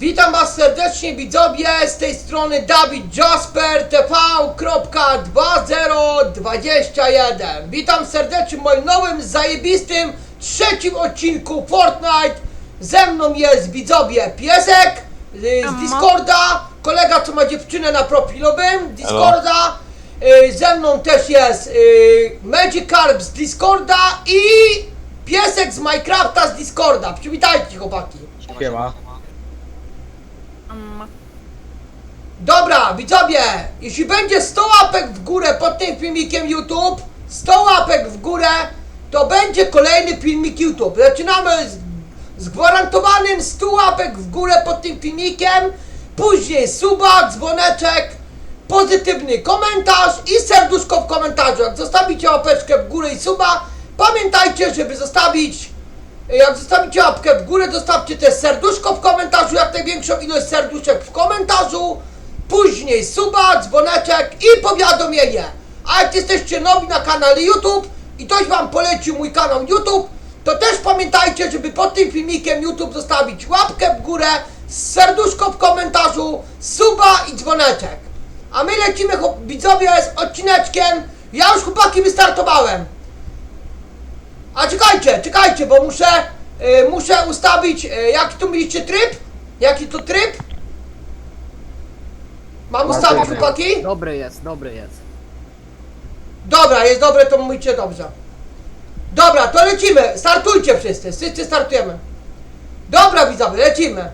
Witam Was serdecznie widzowie, z tej strony Dawid Jasper TV.2021 Witam serdecznie w moim nowym, zajebistym, trzecim odcinku Fortnite. Ze mną jest widzowie Piesek y, z. Discorda, kolega co ma dziewczynę na profilowym Discorda. Y, Ze mną też jest y, Magikarp z Discorda i Piesek z Minecrafta z Discorda. Przywitajcie chłopaki. Siema. Dobra, widzowie, jeśli będzie 100 łapek w górę pod tym filmikiem YouTube, 100 łapek w górę, to będzie kolejny filmik YouTube. Zaczynamy z, z gwarantowanym 100 łapek w górę pod tym filmikiem, później suba, dzwoneczek, pozytywny komentarz i serduszko w komentarzu. Jak zostawicie łapeczkę w górę i suba, pamiętajcie, żeby zostawić jak zostawicie łapkę w górę, zostawcie też serduszko w komentarzu, jak największą ilość serduszek w komentarzu, później suba, dzwoneczek i powiadomienie. A jak jesteście nowi na kanale YouTube i ktoś wam polecił mój kanał YouTube, to też pamiętajcie, żeby pod tym filmikiem YouTube zostawić łapkę w górę, serduszko w komentarzu, suba i dzwoneczek. A my lecimy, widzowie, z odcineczkiem. Ja już chłopaki wystartowałem. A czekajcie, czekajcie, bo muszę, y, muszę ustawić, y, jaki tu mieliście tryb? Jaki to tryb? Mam ustawić chłopaki? Dobry jest, dobry jest. Dobra, jest dobre, to mówicie dobrze. Dobra, to lecimy, startujcie wszyscy, wszyscy startujemy. Dobra widzowie, lecimy.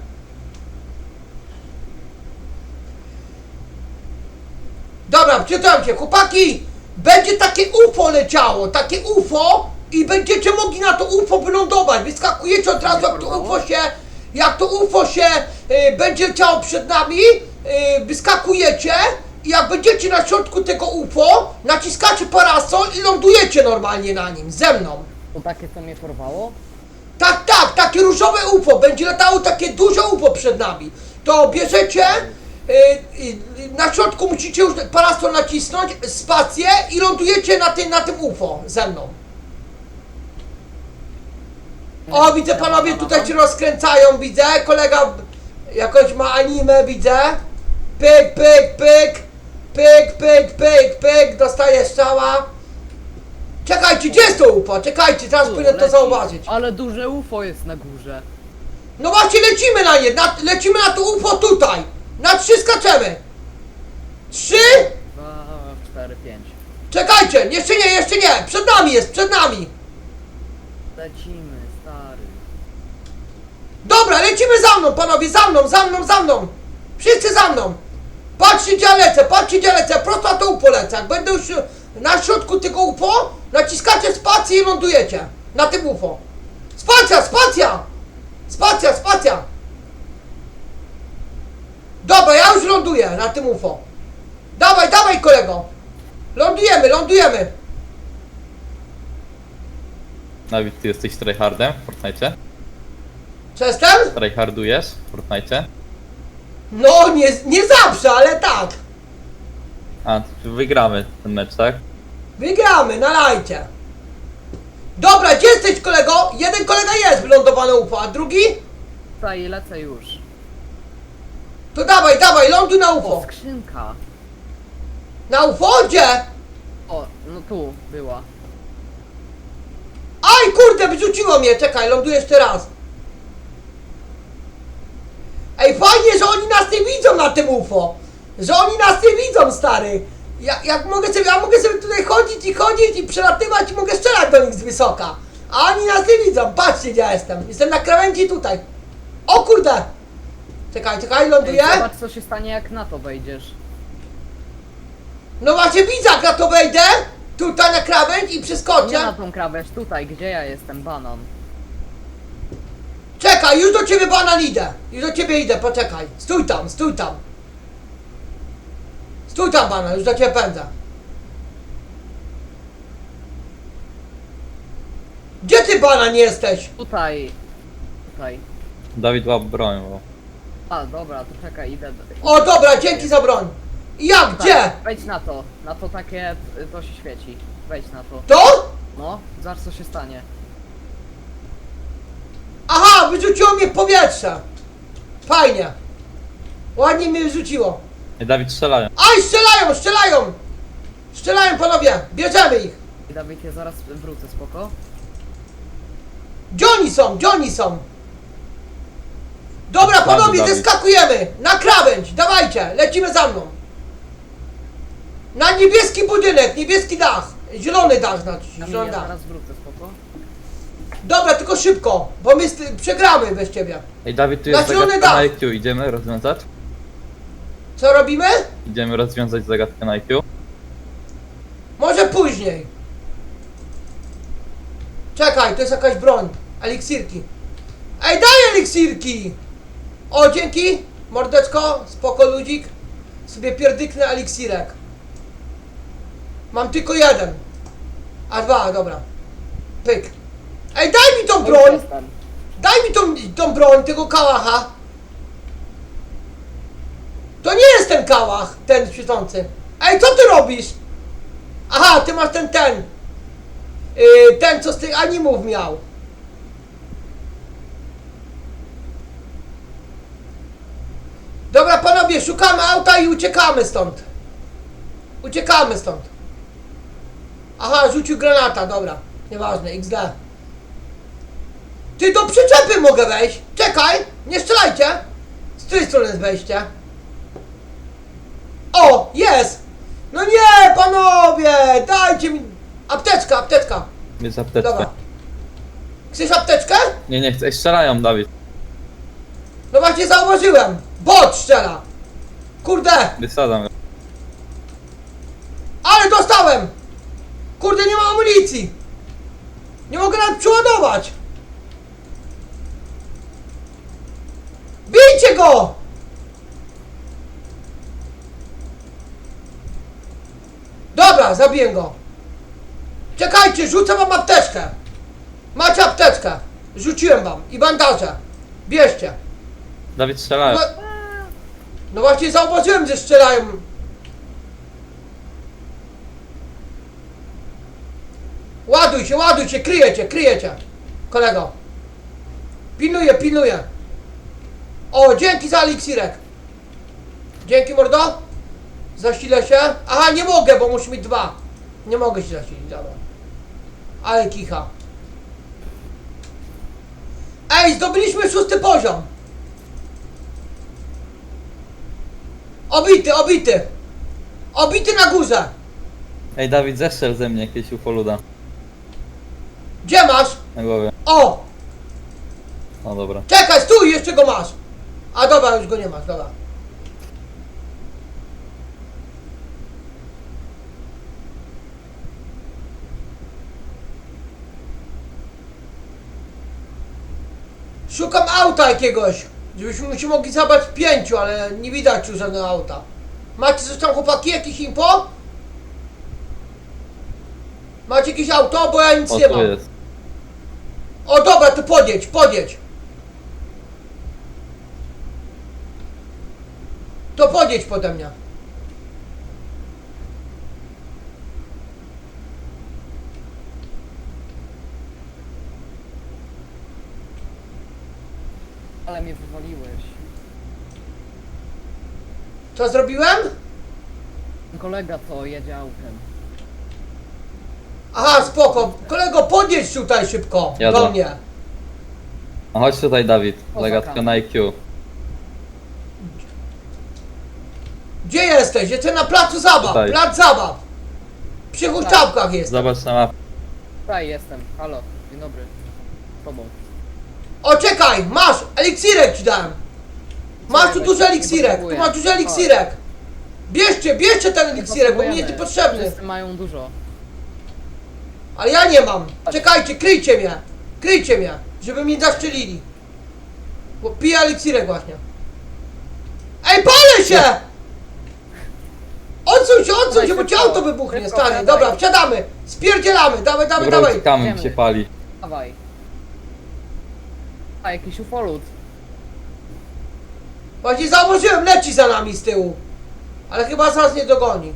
Dobra, przytułem się, chłopaki, będzie takie UFO leciało, takie UFO i będziecie mogli na to UFO wylądować. Wyskakujecie od razu, jak to UFO się, jak to UFO się y, będzie leciało przed nami, y, wyskakujecie i jak będziecie na środku tego UFO, naciskacie parasol i lądujecie normalnie na nim, ze mną. To takie co mnie porwało? Tak, tak, takie różowe UFO, będzie latało takie duże UFO przed nami. To bierzecie, y, y, na środku musicie już parasol nacisnąć, spację i lądujecie na tym, na tym UFO ze mną. O, widzę panowie tutaj się rozkręcają, widzę, kolega jakoś ma anime, widzę. Pyk, pyk, pyk, pyk, pyk, pyk, pyk, dostaje strzała. Czekajcie, gdzie jest to UFO? Czekajcie, teraz Tu, powinien to zauważyć. Ale duże UFO jest na górze. No właśnie lecimy na nie, na, lecimy na to UFO tutaj. Na trzy skaczemy. Trzy. Dwa, cztery, pięć. Czekajcie, jeszcze nie, jeszcze nie. Przed nami jest, przed nami. Lecimy. Dobra, lecimy za mną, panowie, za mną, za mną, za mną. Wszyscy za mną. Patrzcie, gdzie lecę, patrzcie, gdzie lecę. Prosto na to UFO lecę. Jak będę już na środku tego UFO, naciskacie spację i lądujecie. Na tym UFO. Spacja, spacja. Spacja, spacja. Dobra, ja już ląduję na tym UFO. Dawaj, dawaj, kolego. Lądujemy, lądujemy. Dawid, ty jesteś tryhardem w Fortnite? Przestęp? Tryhardujesz w Fortnite? No, nie, nie zawsze, ale tak. A, to wygramy ten mecz, tak? Wygramy, nalajcie. Dobra, gdzie jesteś kolego? Jeden kolega jest wylądowany UFO, a drugi? Tutaj lecę już. To dawaj, dawaj, ląduj na O, UFO. skrzynka. Na UFO? Gdzie? O, no tu była. Aj, kurde, wyrzuciło mnie, czekaj, ląduję jeszcze raz. Ej, fajnie, że oni nas nie widzą na tym UFO. Że oni nas nie widzą, stary. Ja, jak mogę sobie, ja mogę sobie tutaj chodzić i chodzić i przelatywać i mogę strzelać do nich z wysoka. A oni nas nie widzą, patrzcie gdzie ja jestem. Jestem na krawędzi tutaj. O kurde. Czekaj, czekaj, Ej, ląduję. zobacz co się stanie jak na to wejdziesz. No właśnie widzę, jak na to wejdę. Tutaj na krawędź i Nie przeskoczę. na tą krawędź, tutaj, gdzie ja jestem, banan. Czekaj, już do ciebie banan idę. Już do ciebie idę, poczekaj. Stój tam, stój tam. Stój tam banan, już do ciebie pędzę. Gdzie ty banan jesteś? Tutaj. Tutaj. Dawid łap broń, bo... A, dobra, to czekaj, idę. do- O dobra, dzięki za broń. I Jak, Tak, gdzie? Wejdź na to. Na to takie, y, to się świeci. Wejdź na to. To? No, zobacz co się stanie. Aha, wyrzuciło mnie w powietrze. Fajnie. Ładnie mnie rzuciło. Ej, Dawid, strzelają. Aj, strzelają, strzelają! Strzelają panowie, bierzemy ich. I Dawid, ja zaraz wrócę, spoko? Gdzie oni są? Gdzie oni są? Dobra, panowie, Dawid. zeskakujemy! Na krawędź! Dawajcie, lecimy za mną! Na niebieski budynek, niebieski dach! Zielony dach znaczy, zielony ja dach. zaraz wrócę, spoko? Dobra, tylko szybko, bo my przegramy bez ciebie. Ej, Dawid, tu jest zielony zagadka dach. na IQ. Idziemy rozwiązać? Co robimy? Idziemy rozwiązać zagadkę na IQ. Może później. Czekaj, to jest jakaś broń. Eliksirki. Ej, daj eliksirki! O, dzięki, mordeczko, spoko ludzik. Sobie pierdyknę eliksirek. Mam tylko jeden. A dwa, dobra. Pyk. Ej, daj mi tą broń! jestem. Daj mi tą, tą broń, tego kałacha. To nie jest ten kałach, ten świecący. Ej, co ty robisz? Aha, ty masz ten, ten. Yy, ten, co z tych animów miał. Dobra, panowie, szukamy auta i uciekamy stąd. Uciekamy stąd. Aha, rzucił granata, dobra. Nieważne, XD. Ty do przyczepy mogę wejść. Czekaj, nie strzelajcie. Z tej strony jest wejście. O, jest. No nie, panowie, dajcie mi. Apteczka, apteczka. Jest apteczka. Dobra. Chcesz apteczkę? Nie, nie chcę. Strzelają, Dawid. No właśnie zauważyłem. Bot strzela. Kurde, Wysadzam go. ale dostałem. Kurde, nie ma amunicji. Nie mogę nawet przeładować. Bijcie go! Dobra, zabiję go. Czekajcie, rzucę wam apteczkę. Macie apteczkę. Rzuciłem wam i bandaże. Bierzcie. Dawid, strzelają. No, no właśnie zauważyłem, że strzelają. Ładuj się, ładuj się, kryjecie, kryjecie. Kolego. Pilnuję, pilnuję. O, dzięki za eliksirek. Dzięki mordo. Zasilę się. Aha, nie mogę, bo muszę mieć dwa. Nie mogę się zasilić, dobra. Ale kicha. Ej, zdobyliśmy szósty poziom. Obity, obity. Obity na górze. Ej, Dawid, zestrzel ze mnie jakieś ufoluda Gdzie masz? na głowie. O! O, dobra. Czekaj, stój, jeszcze go masz. A dobra, już go nie masz, dobra. Szukam auta jakiegoś, żebyśmy się mogli zabrać w pięciu, ale nie widać tu żadnego auta. Macie coś tam chłopaki, jakieś info? Macie jakieś auto, bo ja nic O, nie tu mam. jest. O dobra, to podjedź, podjedź. To podjedź pode mnie. Ale mnie wywaliłeś. Co zrobiłem? Kolega to jedzie autem. Aha, spoko. Kolego, podjedź tutaj szybko. Jadę. Do mnie. No chodź tutaj, Dawid. O, Zagadka zakam. na IQ. Gdzie jesteś? Jestem na placu zabaw. Tutaj. Plac zabaw. Przy huśtawkach jest. Zobacz na mapę. Tutaj jestem. Halo, dzień dobry. Z tobą. O, czekaj, masz. Eliksirek ci dałem. Masz tu nie eliksirek. Tu masz dużo eliksirek. Bierzcie, bierzcie ten eliksirek, bo mi jest niepotrzebny. Wszyscy mają dużo. Ale ja nie mam. Czekajcie, kryjcie mnie. Kryjcie mnie, żeby mnie zaszczelili. Bo piję eliksirek właśnie. Ej, palę się! Odsuń się, odsuń się, bo ci auto wybuchnie, Szybko, stary. Dobra, wsiadamy. Spierdzielamy, dawaj, dawaj, Dobra, dawaj. uciekamy, mi Idziemy. się pali. Dawaj. A, jakiś ufolut. Właśnie zauważyłem, leci za nami z tyłu. Ale chyba zaraz nie dogoni.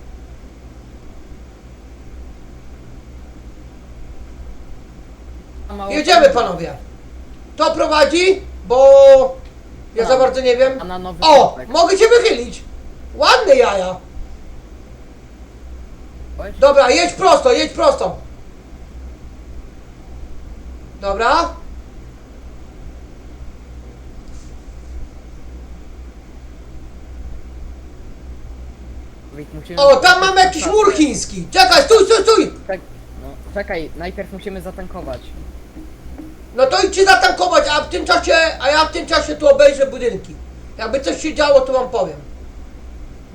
A mało Jedziemy panowie. To prowadzi, bo Ja za bardzo nie wiem. A na nowy O! Mogę cię wychylić! Ładne jaja! Dobra, jedź prosto, jedź prosto. Dobra. Musimy- O, tam mamy jakiś mur chiński. Czekaj, stój, stój, stój! Czek- no, czekaj, najpierw musimy zatankować. No to idźcie zatankować, a w tym czasie, a ja w tym czasie tu obejrzę budynki. Jakby coś się działo, to wam powiem.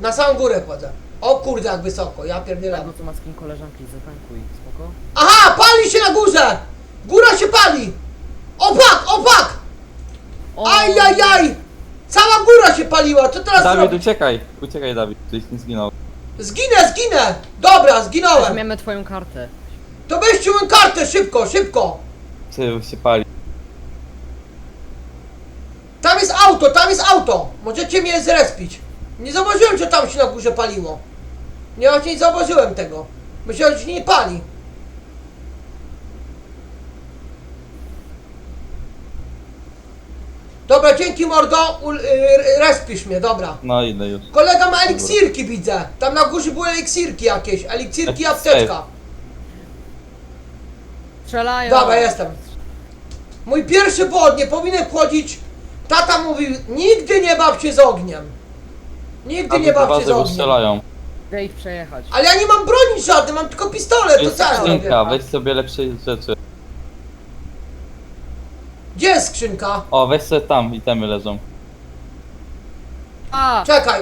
Na samą górę chodzę. O kurde, jak wysoko, ja No pierdzielam. co ma skin koleżanki, zatankuj, spoko? Aha, pali się na górze! Góra się pali! Opak, opak! O, Ajajaj! Cała góra się paliła, co teraz Dawid, uciekaj! Uciekaj, Dawid, żeś nie zginął. Zginę, zginę! Dobra, zginąłem. Weźmiemy twoją kartę. To weźcie moją kartę, szybko, szybko! Czy się pali? Tam jest auto, tam jest auto! Możecie mnie zrespić. Nie zauważyłem, że tam się na górze paliło. Nie, właśnie nie zauważyłem tego. Myślałem, że się nie pali. Dobra, dzięki mordo, ul, y, respisz mnie, dobra. No idę już. Kolega ma eliksirki widzę. Tam na górze były eliksirki jakieś. Eliksirki i Jakiś apteczka. Strzelają! Dobra, jestem. Mój pierwszy błąd, nie powinien wchodzić. Tata mówił, nigdy nie baw się z ogniem. Nigdy nie baw się z bo ogniem. strzelają. Chcę ich przejechać. Ale ja nie mam broni żadnej, mam tylko pistolet, To jest co ja skrzynka, weź sobie lepsze rzeczy. Gdzie jest skrzynka? O, weź sobie tam, itemy leżą. A! Czekaj.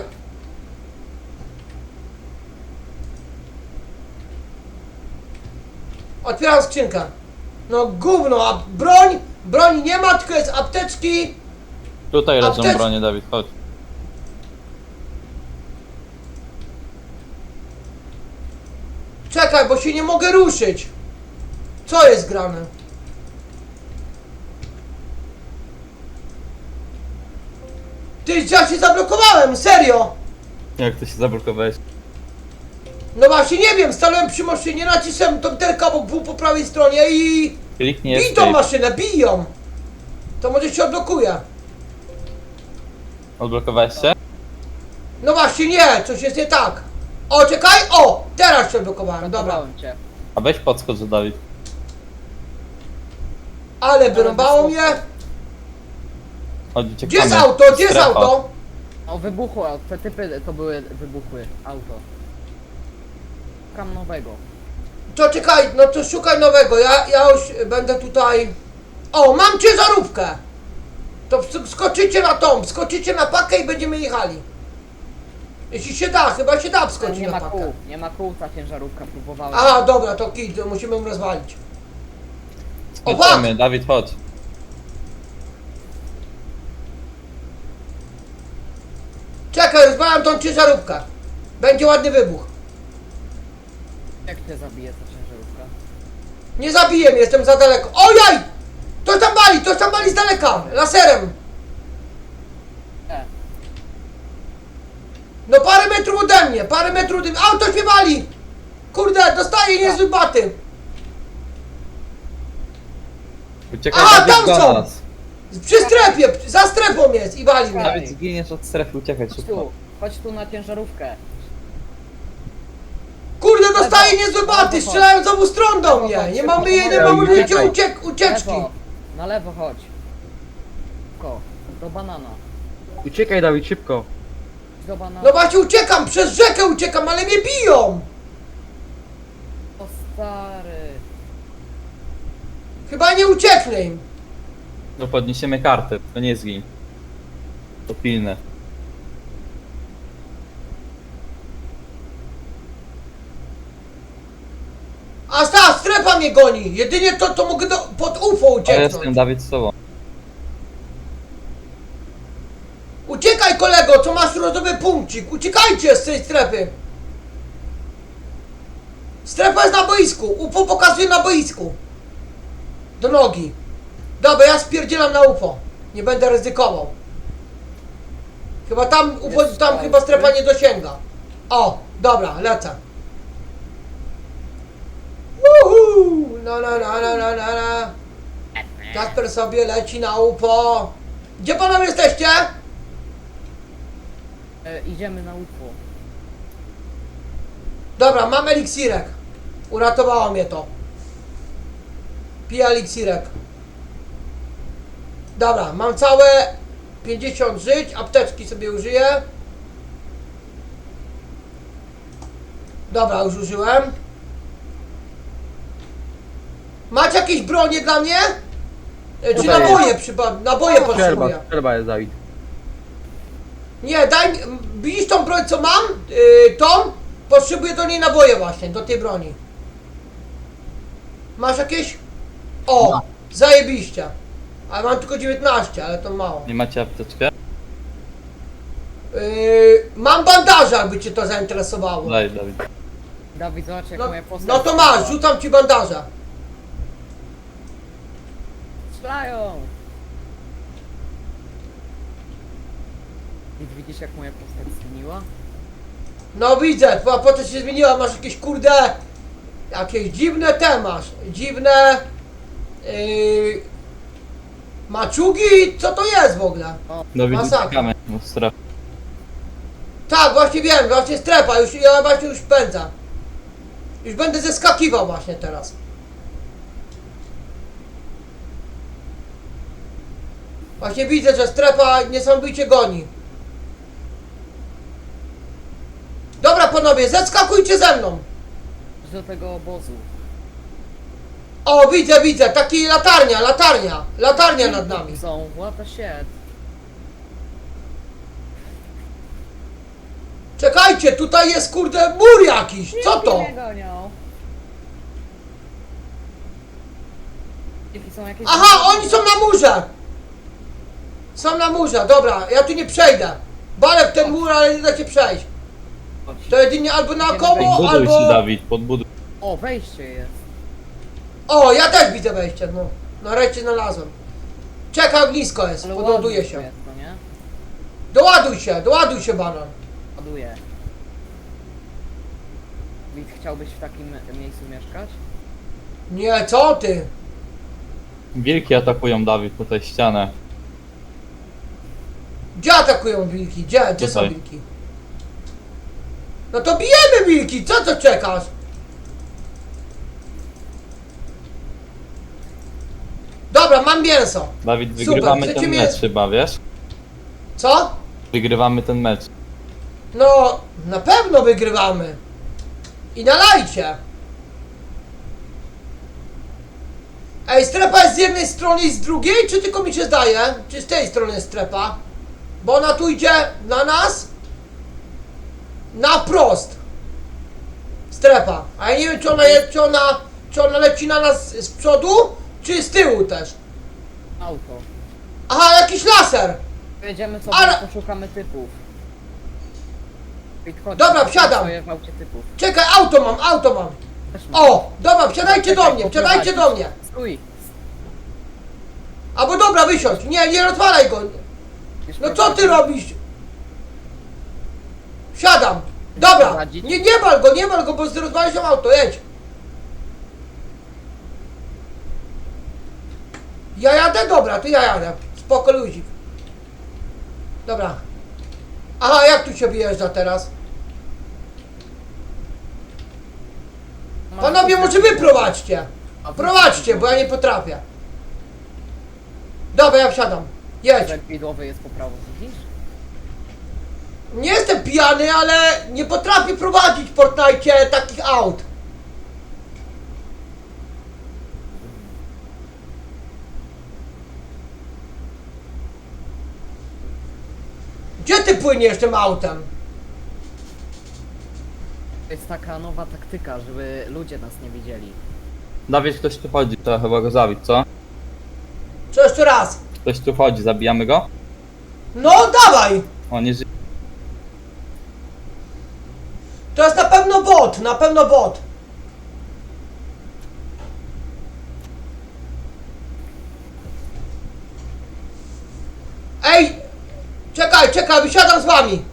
Otwieram skrzynkę. No gówno, a broń? Broni nie ma, tylko jest apteczki. Tutaj leżą Aptecz- bronie, Dawid, chodź. Czekaj, bo się nie mogę ruszyć. Co jest grane? Ty, ja się zablokowałem, serio! Jak ty się zablokowałeś? No właśnie nie wiem, stanąłem przy maszynie, nacisłem tą literkę obok był po prawej stronie i... Kliknij Bij tą escape. maszynę, biją! To może się odblokuje. Odblokowałeś się? No właśnie nie, coś jest nie tak. O, czekaj, o! Teraz się odblokowałem, dobra. Cię. A weź podskocz, Dawid. Ale wyrąbało mnie. Chodź. Gdzie jest auto, gdzie jest Strefa. auto? O, wybuchło, te typy to były, wybuchły auto. Szukam nowego. To czekaj, no to szukaj nowego, ja, ja już będę tutaj... O, mam ciężarówkę! To ws- skoczycie na tą, skoczycie na pakę i będziemy jechali. Jeśli się da, chyba się da wskoczyć Nie na ma pakę. kół, nie ma kół ta ciężarówka, próbowałem. Aha, dobra, to kij, to musimy ją rozwalić. O, Skoczymy, Dawid, chodź. Czekaj, rozwalam tą ciężarówkę. Będzie ładny wybuch. Jak cię zabije ta ciężarówka? Nie zabiję mnie, jestem za daleko. Ojaj! To tam bali, to tam bali z daleka, laserem. E, No parę metrów ode mnie, parę metrów ode mnie. Auto się wali! Kurde, dostaję niezły baty. Uciekaj, Aha, Dawid, tam do są! nas. Przy strefie, za strefą jest i wali mnie. Dawid, zginiesz od strefy, uciekaj chodź szybko. tu, chodź tu na ciężarówkę. Kurde, dostaję niezłe baty, strzelają znowu stron do mnie. Nie mamy jej, nie mamy uciek, ucieczki. Lewo, na lewo chodź. Szybko, do banana. Uciekaj Dawid, szybko. No właśnie uciekam, przez rzekę uciekam, ale mnie biją. O stary. Chyba nie ucieknę im. No podniesiemy kartę, to nie zgiń. To pilne. A ta strefa mnie goni. Jedynie to, to mogę do, pod UFO Ale jestem. Dawid z tobą. Uciekaj kolego, co masz punkcik. Uciekajcie z tej strefy. Strefa jest na boisku. UFO pokazuje na boisku. Do nogi. Dobra, ja spierdzielam na UFO. Nie będę ryzykował. Chyba tam UFO, Jest tam chyba strefa nie dosięga. O, dobra, lecę. Uhu! No, no, no, no, no, no, no. Kasper sobie leci na UFO. Gdzie panowie jesteście? E, idziemy na UFO. Dobra, mam eliksirek. Uratowało mnie to. Piję eliksirek. Dobra, mam całe 50 żyć, apteczki sobie użyję. Dobra, już użyłem. Macie jakieś bronie dla mnie? E, Czy Tutaj naboje przyba... Naboje Strzelba, potrzebuję. strzelba jest Dawid. Nie, daj mi. Widzisz tą broń co mam? Yy, tą? Potrzebuję do niej naboje właśnie, do tej broni. Masz jakieś? O! Zajebiście. Ale mam tylko 19, ale to mało. Nie macie apteczkę? Yy, mam bandaże, jakby cię to zainteresowało. Daj, Dawid. Dawid, zobacz jak No, moja postać... no to masz, rzucam ci bandaże. Strzelają! I widzisz jak moja postać zmieniła? No widzę, twoja postać się zmieniła, masz jakieś kurde. Jakieś dziwne te masz. Dziwne. Yy, maczugi? Co to jest w ogóle? Dawid, Masakra. uciekamy. No. Tak, właśnie wiem, właśnie strefa, już ja właśnie już pędzę. Już będę zeskakiwał właśnie teraz. Właśnie widzę, że strefa niesamowicie goni. Dobra panowie, zeskakujcie ze mną. Do tego obozu. O, widzę, widzę, taki latarnia, latarnia, latarnia nad nami. Są, what the shit. Czekajcie, tutaj jest kurde mur jakiś, co to? Mnie gonią. Jakie są jakieś... Aha, oni są na murze! Są na murze, dobra, ja tu nie przejdę. Balę w ten mur, ale nie da się przejść. To jedynie albo naokoło, Podbuduj albo... się, Dawid, podbuduj. O, wejście jest. O, ja też widzę wejście, no. Nareszcie znalazłem. Czekaj, ognisko jest, Ale podładuje ładnie się. Jest, no nie? Doładuj się, doładuj się, banan. Ładuję. Wit, chciałbyś w takim miejscu mieszkać? Nie, co ty? Wilki atakują, Dawid, tutaj ścianę. Gdzie atakują wilki? Gdzie? Gdzie są Tutaj. wilki? No to bijemy wilki, co to czekasz? Dobra, mam mięso. Dawid, Super, wygrywamy chcecie ten mnie- mecz chyba, wiesz? Co? Wygrywamy ten mecz. No, na pewno wygrywamy. I nalajcie. Ej, strefa jest z jednej strony i z drugiej, czy tylko mi się zdaje? Czy z tej strony jest strefa? Bo ona tu idzie na nas? Na prost. Strefa. A ja nie wiem, czy ona, jest, czy ona, czy ona leci na nas z przodu, czy z tyłu też. Auto. Aha, jakiś laser. Pojedziemy sobie Ale- poszukamy typów. Dobra, wsiadam. sobie w aucie typów. Czekaj, auto mam, auto mam. O, dobra, wsiadajcie do mnie, wsiadajcie do mnie. Stój! Albo dobra, wysiądź. Nie, nie rozwalaj go. No co ty robisz? Wsiadam. Dobra. Prowadzić? Nie, nie wal go, nie wal go, bo rozwalisz nam auto, jedź. Ja jadę? Dobra, to ja jadę. Spoko luzik. Dobra. Aha, jak tu się wyjeżdża teraz? Panowie, może wy prowadźcie. Prowadźcie, bo ja nie potrafię. Dobra, ja wsiadam. Jedź. Widłowy jest po prawo, widzisz? Nie jestem pijany, ale nie potrafię prowadzić w Fortnite takich aut. Gdzie ty płyniesz tym autem? To jest taka nowa taktyka, żeby ludzie nas nie widzieli. Dawid, ktoś tu chodzi, trzeba chyba go zabić, co? Co jeszcze raz? Ktoś tu chodzi, zabijamy go? No dawaj! On nie żyje. To jest na pewno bot, na pewno bot. Ej! Czekaj, czekaj, wysiadam z wami!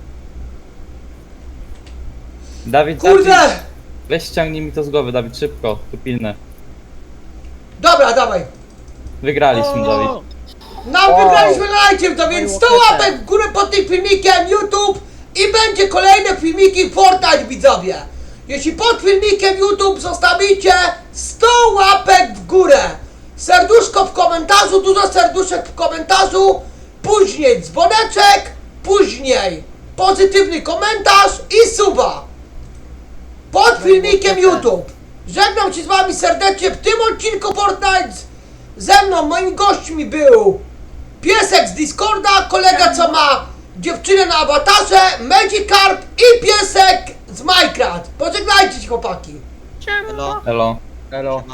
Dawid, Kurde! Dawid, weź ściągnij mi to z głowy, Dawid, szybko, tu pilne. Dobra, dawaj. Wygraliśmy, Dawid. Wow. wygraliśmy lajciem, to więc 100 łopetę. łapek w górę pod tym filmikiem YouTube i będzie kolejne filmiki Fortnite widzowie. Jeśli pod filmikiem YouTube zostawicie 100 łapek w górę, serduszko w komentarzu, dużo serduszek w komentarzu, później dzwoneczek, później pozytywny komentarz i suba pod filmikiem YouTube. Żegnam się z wami serdecznie w tym odcinku Fortnite. Ze mną moimi gośćmi był piesek z Discorda, kolega co ma dziewczynę na awatarze, Magikarp i piesek z Minecraft. Pożegnajcie się chłopaki. Elo. Elo. Elo.